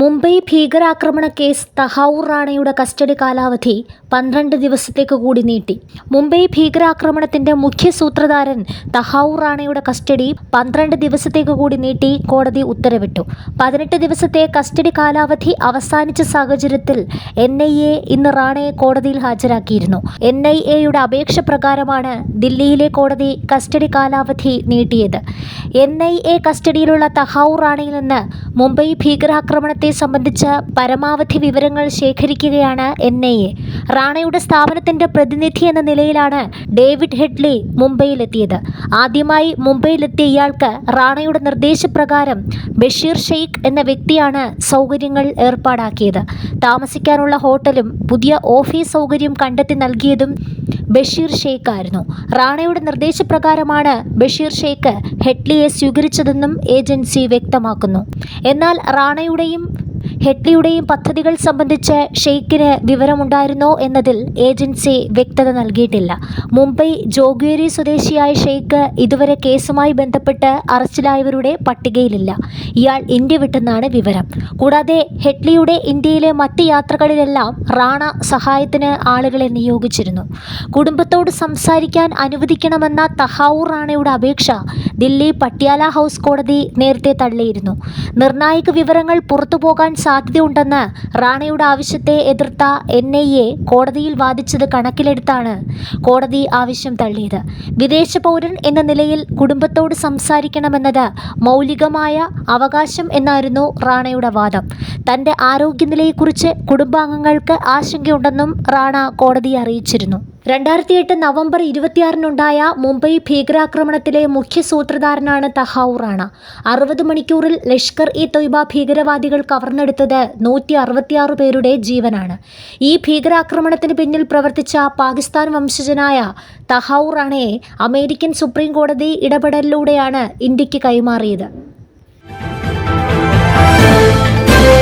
മുംബൈ ഭീകരാക്രമണ case Tahawwur റാണയുടെ custody കാലാവധി പന്ത്രണ്ട് ദിവസത്തേക്ക് കൂടി നീട്ടി. മുംബൈ ഭീകരാക്രമണത്തിന്റെ മുഖ്യ സൂത്രധാരൻ തഹാവൂർ റാണയുടെ കസ്റ്റഡി പന്ത്രണ്ട് ദിവസത്തേക്ക് കൂടി നീട്ടി കോടതി ഉത്തരവിട്ടു. പതിനെട്ട് ദിവസത്തെ കസ്റ്റഡി കാലാവധി അവസാനിച്ച സാഹചര്യത്തിൽ എൻ ഐ എ ഇന്ന് റാണയെ കോടതിയിൽ ഹാജരാക്കിയിരുന്നു. എൻ ഐ എയുടെ അപേക്ഷ പ്രകാരമാണ് ദില്ലിയിലെ കോടതി കസ്റ്റഡി കാലാവധി നീട്ടിയത്. എൻ ഐ എ കസ്റ്റഡിയിലുള്ള തഹാവൂർ റാണയിൽ നിന്ന് മുംബൈ ഭീകരാക്രമണത്തെ സംബന്ധിച്ച് പരമാവധി വിവരങ്ങൾ ശേഖരിക്കുകയാണ് എൻ ഐ എ. റാണയുടെ സ്ഥാപനത്തിന്റെ പ്രതിനിധി എന്ന നിലയിലാണ് ഡേവിഡ് ഹെഡ്ലി മുംബൈയിലെത്തിയത്. ആദ്യമായി മുംബൈയിലെത്തിയ ഇയാൾക്ക് റാണയുടെ നിർദ്ദേശപ്രകാരം ബഷീർ ഷെയ്ഖ് എന്ന വ്യക്തിയാണ് സൗകര്യങ്ങൾ ഏർപ്പാടാക്കിയത്. താമസിക്കാനുള്ള ഹോട്ടലും പുതിയ ഓഫീസ് സൗകര്യം കണ്ടെത്തി നൽകിയതും ബഷീർ ഷെയ്ഖ് ആയിരുന്നു. റാണയുടെ നിർദ്ദേശപ്രകാരമാണ് ബഷീർ ഷെയ്ഖ് ഹെഡ്ലിയെ സ്വീകരിച്ചതെന്നും ഏജൻസി വ്യക്തമാക്കുന്നു. എന്നാൽ റാണയുടെയും ഹെഡ്ലിയുടെയും പദ്ധതികൾ സംബന്ധിച്ച് ഷെയ്ഖിന് വിവരമുണ്ടായിരുന്നോ എന്നതിൽ ഏജൻസി വ്യക്തത നൽകിയിട്ടില്ല. മുംബൈ ജോഗേരി സ്വദേശിയായ ഷെയ്ഖ് ഇതുവരെ കേസുമായി ബന്ധപ്പെട്ട് അറസ്റ്റിലായവരുടെ പട്ടികയിലില്ല. ഇയാൾ ഇന്ത്യ വിട്ടെന്നാണ് വിവരം. കൂടാതെ ഹെഡ്ലിയുടെ ഇന്ത്യയിലെ മറ്റ് യാത്രകളിലെല്ലാം റാണ സഹായത്തിന് ആളുകളെ നിയോഗിച്ചിരുന്നു. കുടുംബത്തോട് സംസാരിക്കാൻ അനുവദിക്കണമെന്ന തഹാവൂർ റാണയുടെ അപേക്ഷ ദില്ലി പട്യാല ഹൗസ് കോടതി നേരത്തെ തള്ളിയിരുന്നു. നിർണായക വിവരങ്ങൾ പുറത്തുപോകാൻ സാധ്യതയുണ്ടെന്ന് റാണയുടെ ആവശ്യത്തെ എതിർത്ത എൻ ഐ എ കോടതിയിൽ വാദിച്ചത് കണക്കിലെടുത്താണ് കോടതി ആവശ്യം തള്ളിയത്. വിദേശ പൗരൻ എന്ന നിലയിൽ കുടുംബത്തോട് സംസാരിക്കണമെന്നത് മൗലികമായ അവകാശം എന്നായിരുന്നു റാണയുടെ വാദം. തന്റെ ആരോഗ്യനിലയെക്കുറിച്ച് കുടുംബാംഗങ്ങൾക്ക് ആശങ്കയുണ്ടെന്നും റാണ കോടതിയെ അറിയിച്ചിരുന്നു. രണ്ടായിരത്തി എട്ട് നവംബർ ഇരുപത്തിയാറിനുണ്ടായ മുംബൈ ഭീകരാക്രമണത്തിലെ മുഖ്യ സൂത്രധാരനാണ് തഹാവൂർ റാണ അറുപത് മണിക്കൂറിൽ ലഷ്കർ ഇ തൊയ്ബ ഭീകരവാദികൾ കവർന്നെടുത്തത് നൂറ്റി അറുപത്തിയാറ് പേരുടെ ജീവനാണ്. ഈ ഭീകരാക്രമണത്തിന് പിന്നിൽ പ്രവർത്തിച്ച പാകിസ്ഥാൻ വംശജനായ തഹാവൂർ റാണയെ അമേരിക്കൻ സുപ്രീം കോടതി ഇടപെടലിലൂടെയാണ് ഇന്ത്യയ്ക്ക് കൈമാറിയത്.